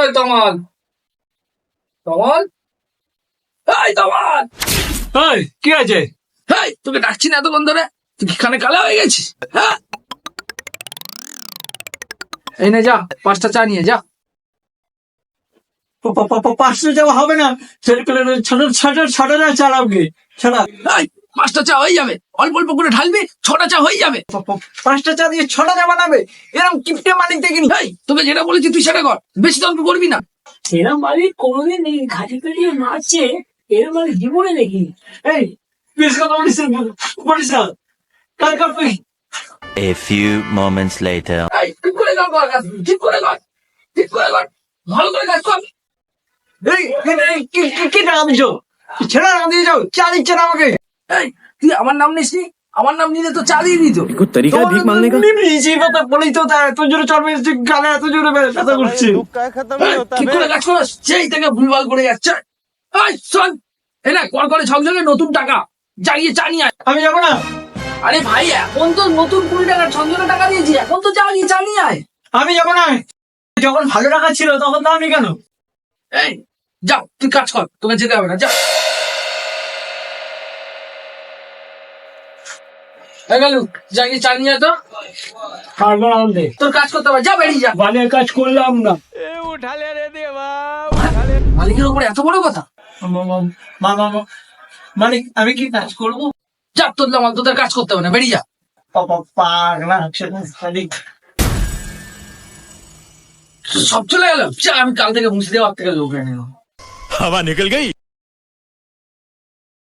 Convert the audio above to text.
ওই তমাল। তমাল? এই তমাল! এই কি আছে এই তোকে ডাকছি না এতক্ষণ ধরে? তুই কি খানে কালা হয়ে গেছিস? হ্যাঁ? এই নে যা পাঁচটা চা নিয়ে যা। পাঁচটা যাওয়া হবে না। ছেলে পেলে ছোট ছোট ছোট না চালাবগে ছাড়া। পাঁচটা চা হয়ে যাবে। অল্প অল্প করে ঢালবি ছটা চা হয়ে যাবে। পাঁচটা চা দিয়ে ছটা চা বানাবে। এরকম কিপটে মালিক দেখিনি। এই তোকে যেটা বলেছি তুই সেটা কর। বেশি তর্ক করবি না। এরম মালিক কোনোদিন এই ঘাটি পেটিয়ে মারছে এরম মালিক জীবনে দেখি এই A few moments later. ঠিক করে কর ঠিক করে কর। ঠিক করে কর। ভালো করে কাজ কর। এই কি কি- কি টাকা দিছো ছেড়ে টাকা দিয়ে যাও চা দিচ্ছে না আমাকে? এই তুই আমার নাম নিসনি আমার নাম নিলে তো চালিয়ে দিত। তরিকা ভিক মাংনে কা? বলেই তো তা এত জোরে চলবে তুই গালে এত জোরে বেড়ে কথা করছি কি করে কাজ সেই থেকে ভুলভাল করে যাচ্ছে। এই শোন এ না কল করে নতুন টাকা। জাগিয়ে চা নিয়ে আমি যাব না। আরে ভাই এখন তো নতুন কুড়ি টাকা ছঞ্জনা টাকা দিয়েছি এখন তো জাগিয়ে চা নিয়ে আয়। আমি যাব না। যখন ভালো টাকা ছিল তখন তো আমি কেন? এই যাও তুই কাজ কর তোকে যেতে হবে না যা। আমি কি কাজ করব? যা তোর কাজ করতে হবে না বেরিয়ে যা। সব চলে গেল। আমি কাল থেকে মুছে দেওয়ার থেকে লোক এনে হওয়া নিকল গেই?